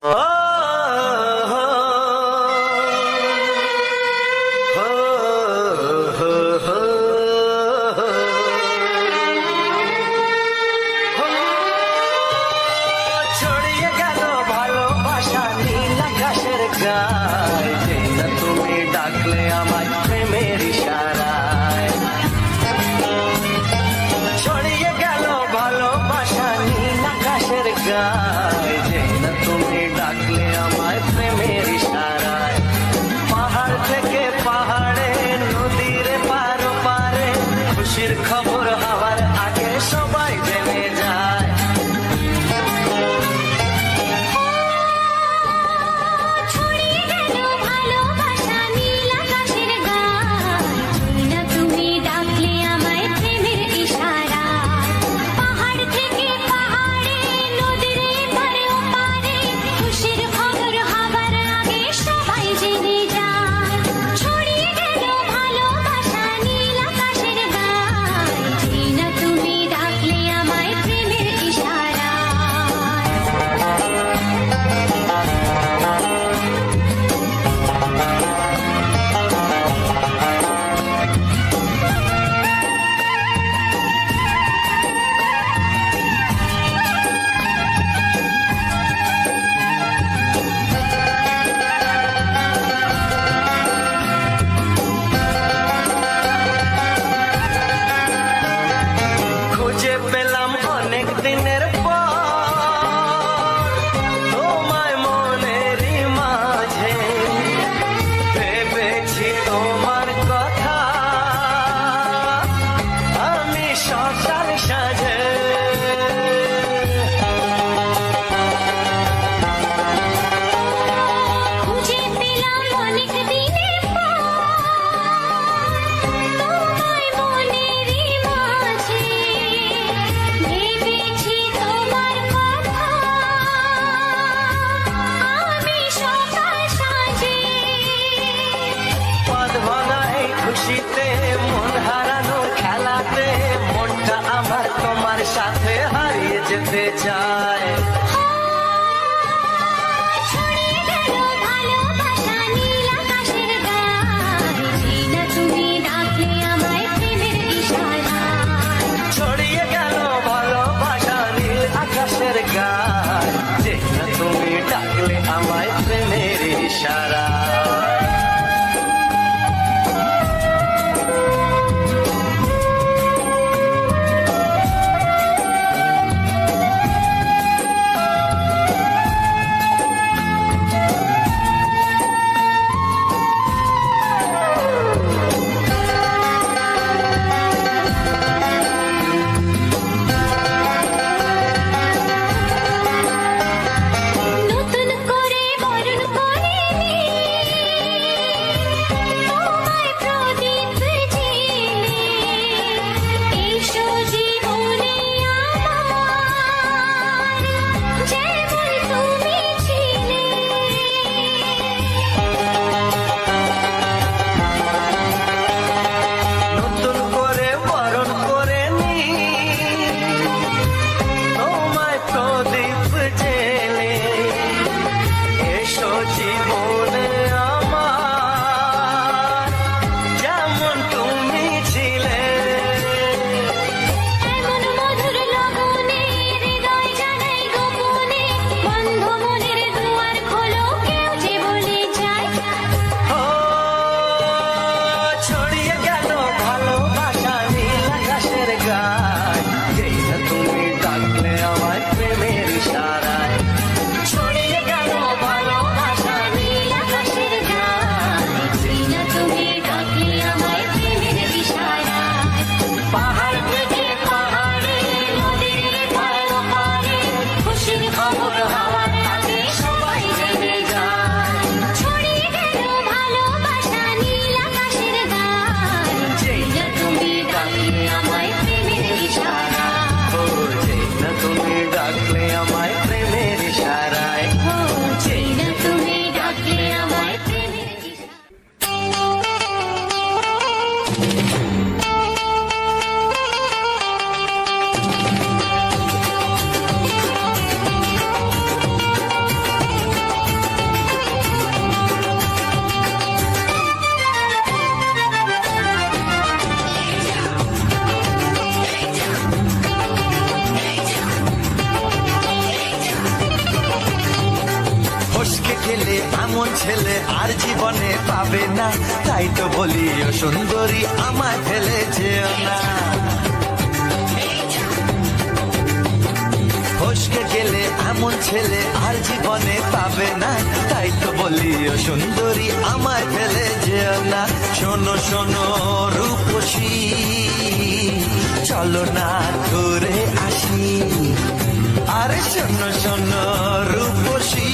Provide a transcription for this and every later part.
Oh! সাথে হারিয়ে যেতে চায় জীবনে পাবে না। তাই তো বলি সুন্দরী আমায় ফেলে যেও না। ফসকে গেলে এমন ছেলে আর জীবনে পাবে না। তাই তো বলি সুন্দরী আমায় ফেলে যেও না। শোনো শোনো, রূপসী, চলো না ঘুরে আসি। আরে শোনো শোনো, রূপসী।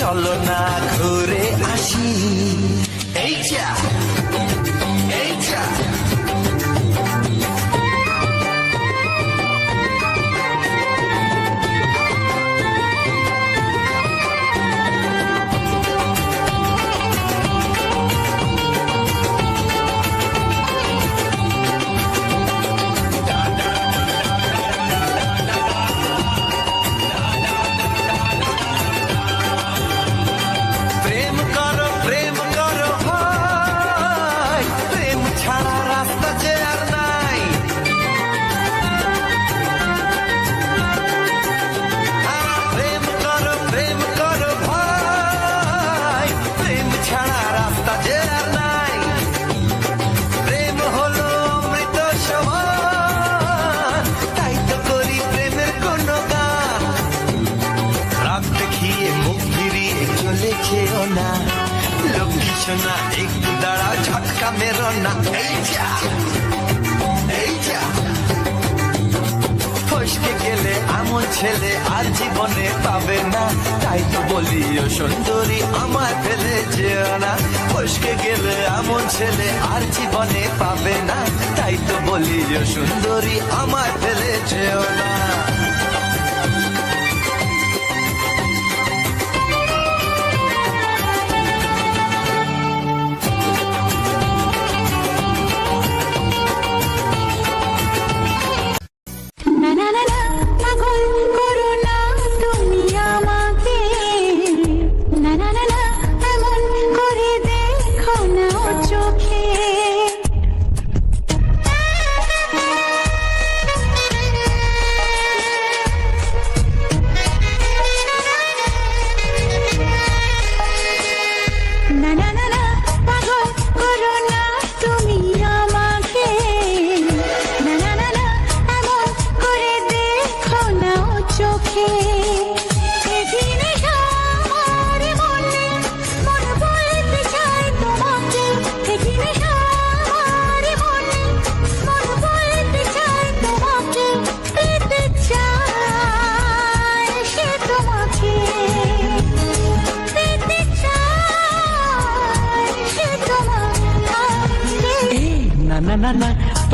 চলো না ঘুরে আসি। এই যা। গেলে এমন ছেলে আর জীবনে পাবে না। তাই তো বলি, ও সুন্দরী, আমার ফেলে যেও না। ফসকে গেলে এমন ছেলে আর জীবনে পাবে না। তাই তো বলি, ও সুন্দরী, আমার ফেলে যেও না।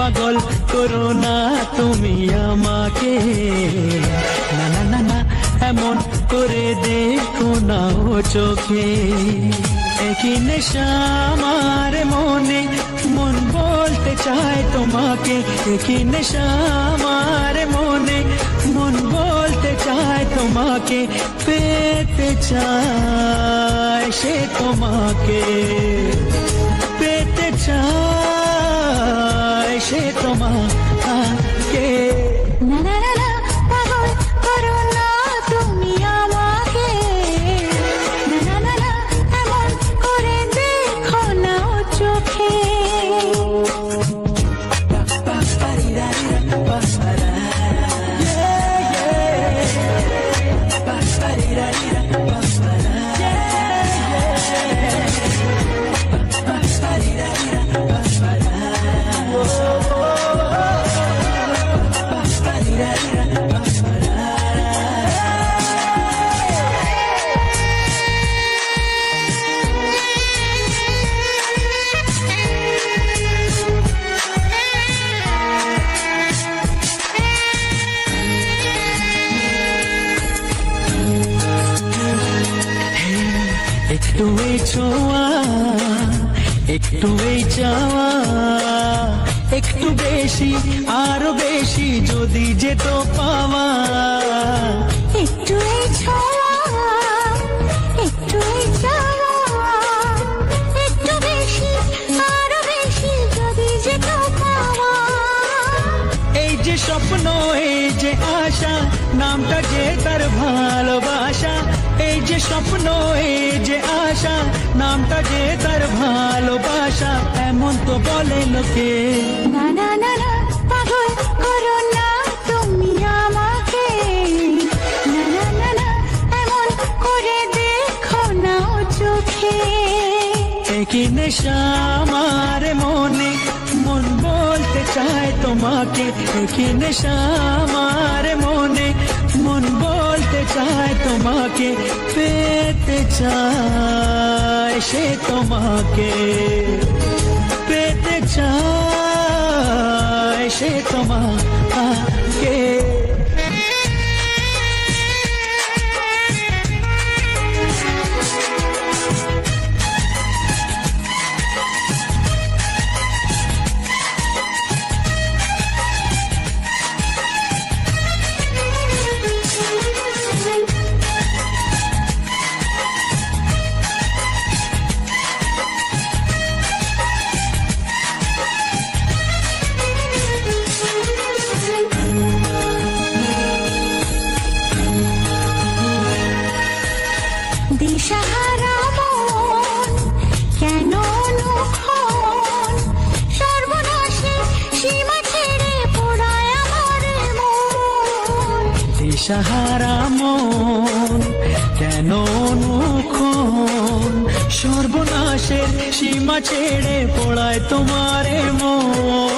পাগল করো না তুমি আমাকে। না না না না, এমন করে দেখো না ও চোখে। একই নেশা আমার মনে, মন বলতে চায় তোমাকে। একই নেশা আমার মনে, মন বলতে চায় তোমাকে। পেতে চায় সে তোমাকে, পেতে চায় সে তোমার একটু এই ছোঁয়া একটু এই চাওয়া একটু বেশি আরও বেশি যদি যেত পাওয়া। একটু এই ছোঁয়া একটু এই চাওয়া একটু বেশি আরও বেশি যদি যেত পাওয়া। এই যে স্বপ্ন এই যে আশা নামটা যে তার ভালোবাসা এই যে স্বপ্ন এই যে আশা নামটা যে তার ভালোবাসা এমন তো বলে লোকে। না না না না পাগল করো না তুমি আমাকে। না না না না এমন করে দেখো না চোখে। নেশা আমার মনে মন বলতে চায় তোমাকে। কি নেশা আমার মনে চায় তোমাকে পেতে চায় সে তোমাকে পেতে চায় সে তোমাকে মন কেন সর্বনাশের সীমা ছেড়ে পড়ায় তোমারে মন।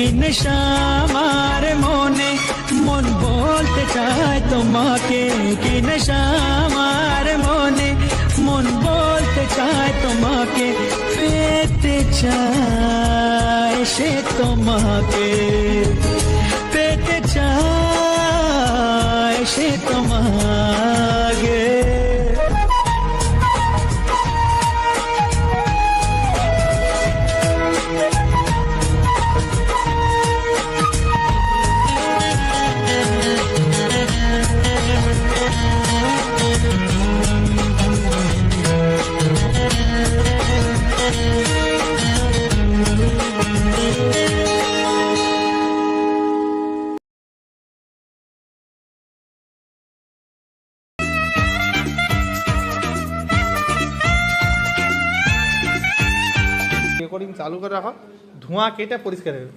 কি নেশা আমার মনে, মন বলতে চায় তোমাকে। কি নেশা আমার মনে, মন বলতে চায় তোমাকে, পেতে চায় সে তোমাকে। চালু করে রাখো ধোঁয়া কেটে পরিষ্কার হবে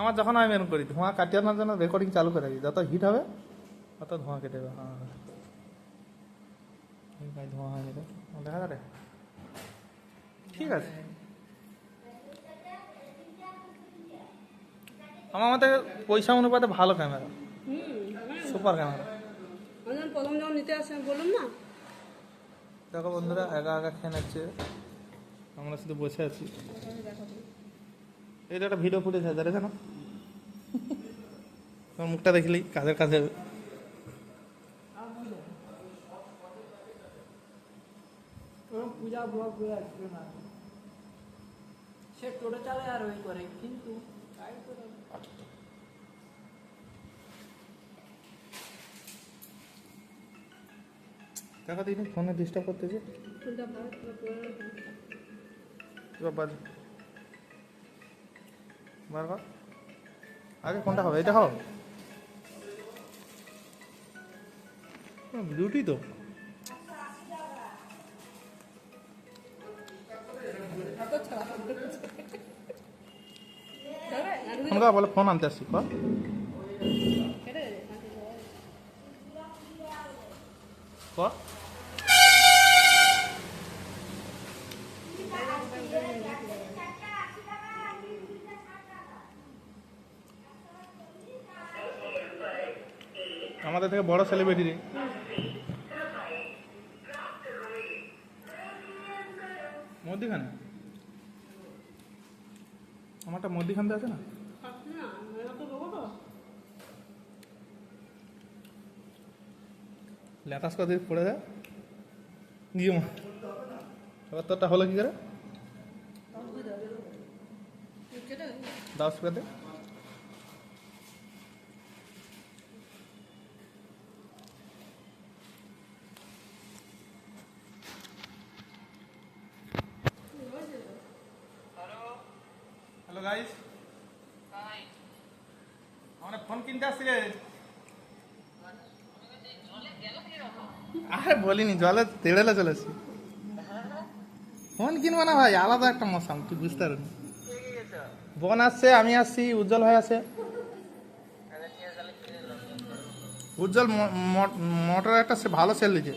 আমার যখন আমি এরকম করি ধোঁয়া কাটিয়ে কাটানোর জন্য রেকর্ডিং চালু করে রাখি। যত হিট হবে তত ধোঁয়া কেটে যাবে। হ্যাঁ। ধোঁয়া হয়নি রে দেখা যাবে? ঠিক আছে। আমার মতে পয়সা অনুপাতে ভালো ক্যামেরা সুপার ক্যামেরা প্রথম যখন নিতে আসে বললাম না। দেখো বন্ধুরা একা একা খেয়ে নিচ্ছে। আমরা শুধু বসে আছি। এটা একটা ভিডিও ফুটেজ আছে দেখে না তোমার মুখটা দেখলি? কাদের কাছে? পূজা ব্লগ করে আসবে না। সে টোটো চালায় আর ওই করে কিন্তু দিই ফোনে ডিস্টার্ব করতেছে। বাজ বার কর আগে কোনটা হবে? এটা হবে? বিউটি তো। ফোন বলে, ফোন আনতে আসছি কর কর আমাদের থেকে বড় সেলিব্রিটি রে মধ্যিখানে? আমারটা মধ্যিখানতে আছে না? না মেলা তো দেবো তো লেটাস করে পড়ে যায় গিয়ে মা। এবার তোরটা হলো কি করে? কেটে দশ আরে বলিনি, জলে তেড়েলে চলেছি। ফোন কিনবো না ভাই, আলাদা একটা মশাম তুই বুঝতে পারবি বোন আসছে, আমি আসছি, উজ্জ্বল ভাই আছে। উজ্জ্বল মোটর একটা সে ভালো সেল দিচ্ছে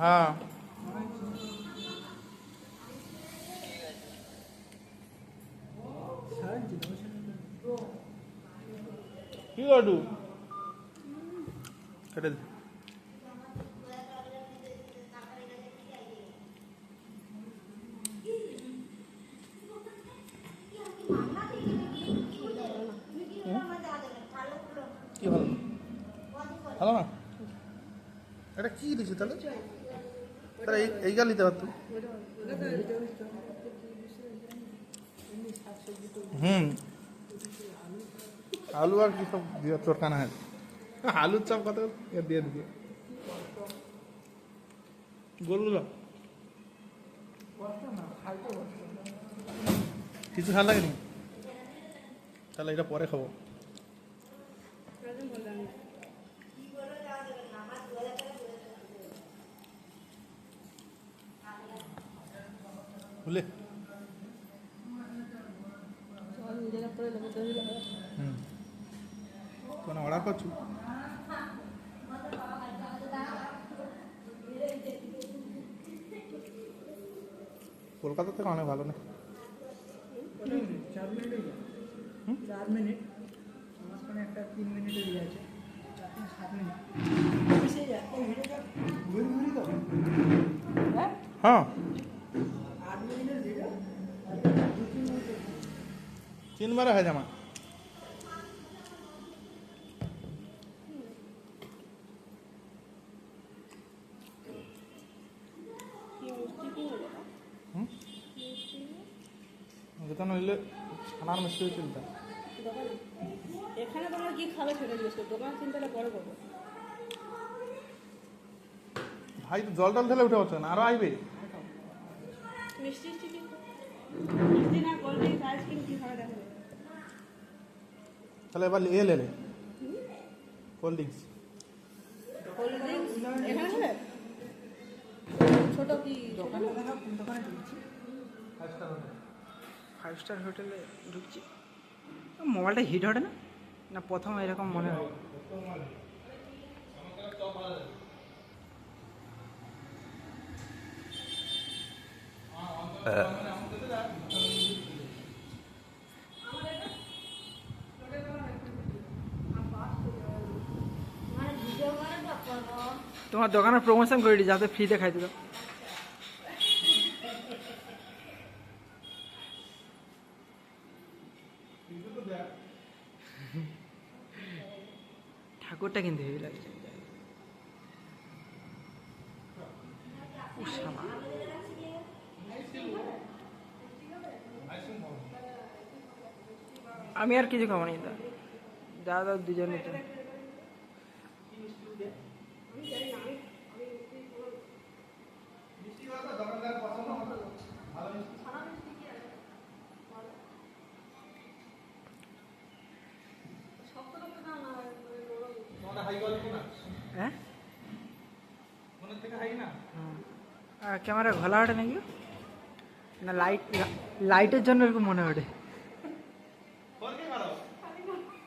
হ্যাঁ। কি করু কেটে দে। কি ভালো? ভালো না? এটা কি দিচ্ছে তাহলে? তাহলে এই এই গাল দিতে পারতো। হুম। আলু আর কি সব দিয়ে চটকানা হয়, আলুর চাপ কত? দিয়ে দিবে। গোলগুলো কিছু ভালো লাগেনি? তাহলে এটা পরে খাব। বুঝলে সব নিজেরা করে লোকে তৈরি হবে হুম কোনো কলকাতা থেকে অনেক ভালো না চার মিনিট মাঝখানে একটা তিন মিনিটের ইয়ে আছে হ্যাঁ। আট মিনিটের ভিডিও দু তিন মিনিটের হয় জামা কি মিষ্টি কি হলো হুম ছানার মিষ্টি এখানে তোমরা কি খাবে সেটা জিজ্ঞেস করো দোকান চিন্তাটা পরে করব ভাই তো জল টল ঢেলে উঠে পারছে না আরও আইবে। মিষ্টি মিষ্টি না কোল্ড ড্রিঙ্কস আইসক্রিম কি খাবে দেখো। তাহলে এবার এ লেলে কোল্ড ড্রিঙ্কস কোল্ড ড্রিঙ্কস এখানে খাবে? ছোট কি দোকানে? দোকানে ফাইভ স্টার হোটেলে ঢুকছি মোবাইলটা হিট হবে না? না প্রথম এরকম মনে হয়। তোমার দোকানে প্রমোশন করে দিই যাতে ফ্রিতে খাইতে দাও। ঠাকুরটা কিন্তু হেভি লাগছে আমি আর কিছু খাব না দা যা দাও দুজনে হাই কোয়ালিটি না হ্যাঁ মনের থেকে হাই না আর ক্যামেরা ঘোলা ওঠে নাকি? না লাইট লাইটের জন্য এরকম মনে ওঠে।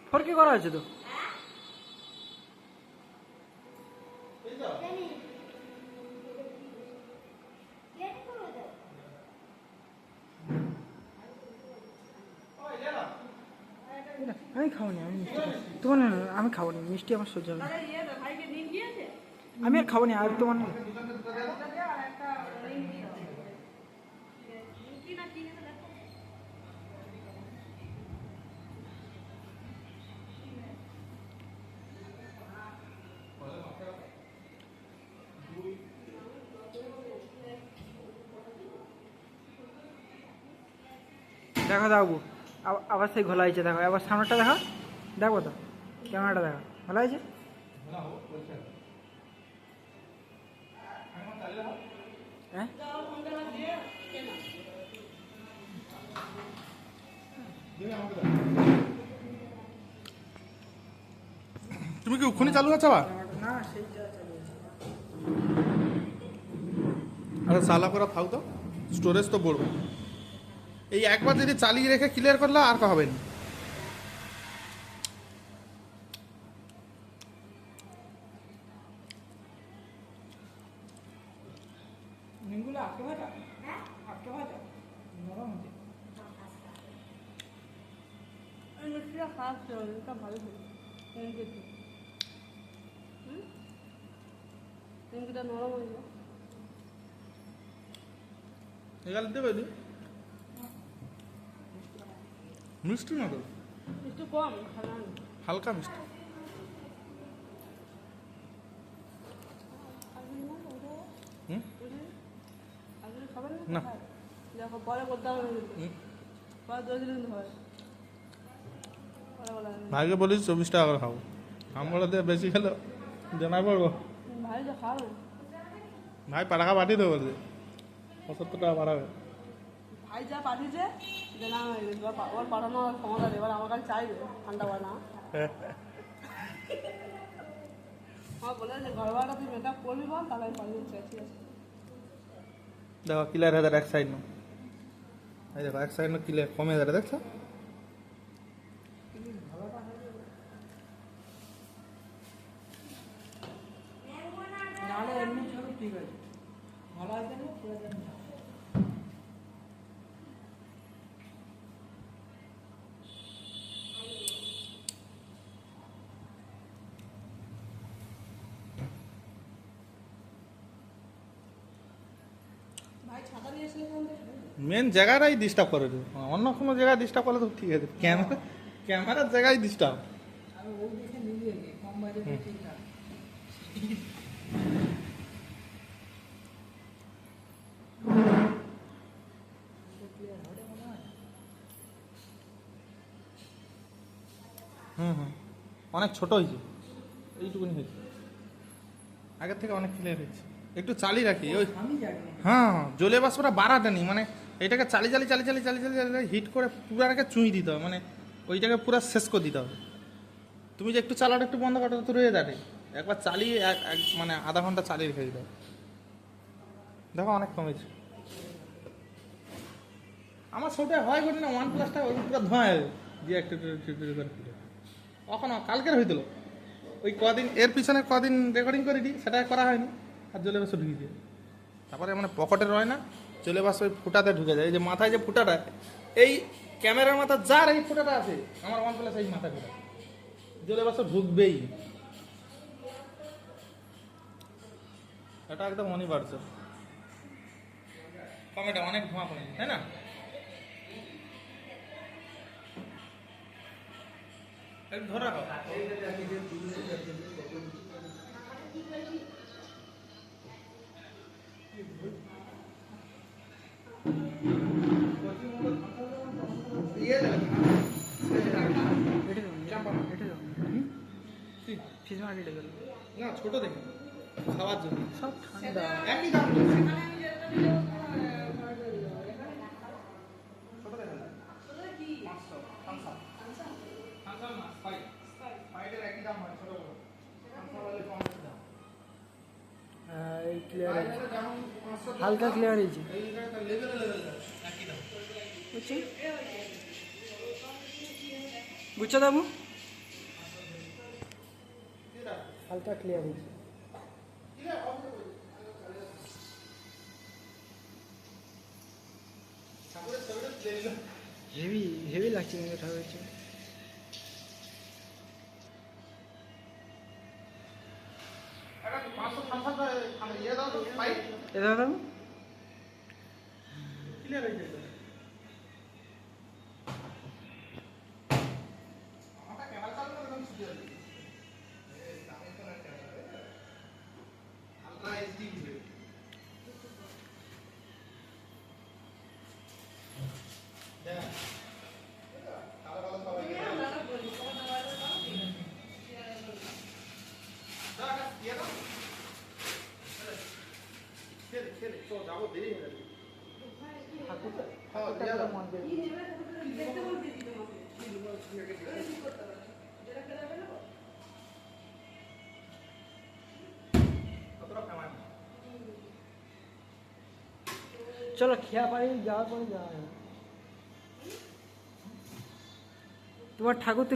ফোর করা আছে তো? আমি খাব না আমি মিষ্টি তোমার আমি খাব না মিষ্টি আমার সহ্য হবে আমি আর খাব না আর তোমার না। আর একটা রিং দিও কি না কি না দেখো দেখো দেখো আব- আবার সেই ঘোলা হয়েছে দেখো। আবার সামনেটা দেখো। দেখো তো ক্যামেরাটা দেখো। ঘোলা হয়েছে? হ্যাঁ? তুমি কি উখুনি চালু আছে আবার। আরে সালা করে থাও তো? স্টোরেজ তো বড়বো এই একবার যদি চালিয়ে রেখে ক্লিয়ার করলে আর কা হবে না। নিমগুলো আটকে ভাজা? আটকে ভাজা? নরম হচ্ছে এই মিষ্টিটা খারাপ ছিল না, এটা ভালো ছিল নিমকিটা হুম নিমকিটা নরম হয়েছে এগাল দেবে দি মিষ্টি না তো? একটু কম হালকা মিষ্টি? না। দেখো পরে করতে হবে। ভাইকে বলিস চব্বিশ টাকা করে খাব। আমরা দিয়ে বেশি খেলে জানাই পড়ব ভাই তো পাটাকা পাঠিয়ে দেবো পঁচাত্তর টাকা বাড়াবে ভাই যা পাঠিয়েছে যে না ওর পাঠানোর ক্ষমতা নেই এবার আমার কাছে চাইবে ঠান্ডা পায় না আমার বলে যে ঘর ভাড়াটা তুই মেকআপ করবি পাঠিয়ে দিচ্ছি ঠিক আছে দেখো ক্লিয়ার হয়ে এক সাইড নো এই দেখো এক সাইড নো ক্লিয়ার কমে যাবে দেখছ নাহলে এমনি সব ঠিক আছে ভালো আছে না পুরো জানি না। ভাই ছাতা নিয়ে এসলে কোন থেকে মেন জায়গাটাই ডিস্টার্ব করে দেবে। অন্য কোনো জায়গায় ডিস্টার্ব করলে তো ঠিক আছে। ক্যামেরা ক্যামেরার জায়গায় ডিস্টার্ব হুম। হুম অনেক ছোট হয়েছে। এইটুকুনি হয়েছে। আগের থেকে অনেক ক্লিয়ার হয়েছে। একটু চালিয়ে রাখি ওই হ্যাঁ জলে বাষ্পটা বাড়াতে নেই। মানে এটাকে চালি চালি চালি চালি চালি চালি চালি, হিট করে পুরাটাকে চুঁই দিতে হবে। মানে ওইটাকে পুরো শেষ করে দিতে হবে। তুমি যে একটু চালাটা একটু বন্ধ করো, তো রয়ে যাবে। একবার চালিয়ে এক মানে আধা ঘণ্টা চালিয়ে রেখে দিতে হবে। দেখো অনেক কমেছে। আমার সেটা হয় ঘটে না ওয়ান প্লাসটা ওই পুরো ধোঁয়া দিয়ে একটু করে কখনো কালকের হয়েছিল ওই কদিন, এর পিছনে কদিন রেকর্ডিং করে দিই সেটা করা হয়নি। আর জলে বসে ঢুকিয়ে দিয়ে তারপরে মানে পকেটে রয় না। চলে বাস ওই ফুটাতে ঢুকে যায়। এই যে মাথায় যে ফুটাটা, এই ক্যামেরার মাথা যার এই ফুটাটা আছে, আমার ওয়ান প্লাস এই মাথা ফুটা। জলে বাস ঢুকবেই। এটা একদম অনিবার্য। কমেটা অনেক ধোঁয়া কমে তাই না? ধরে ইয়ে দেবে এটা দাও এটা দাও কি? ফিস মার্কেটে গেল না ছোট দেখে খাওয়ার জন্য। সব ঠান্ডা। একই দাম। হ্যাঁ, এই ক্লিয়ার হালকা ক্লিয়ার হয়েছে। দাম। বুঝছি দাবু? হালকা ক্লিয়ার হয়েছে। ঠাকুরের হেভি হেভি লাগছে কিন্তু ঠাকুর হচ্ছে একটা পাঁচশো থামসাপ মানে ইয়ে দাও তো, ফাইভ। কাগজ দেরি হয়ে যাবে চলো খেয়া পারি যাওয়ার পরে যাওয়া তোমার ঠাকুর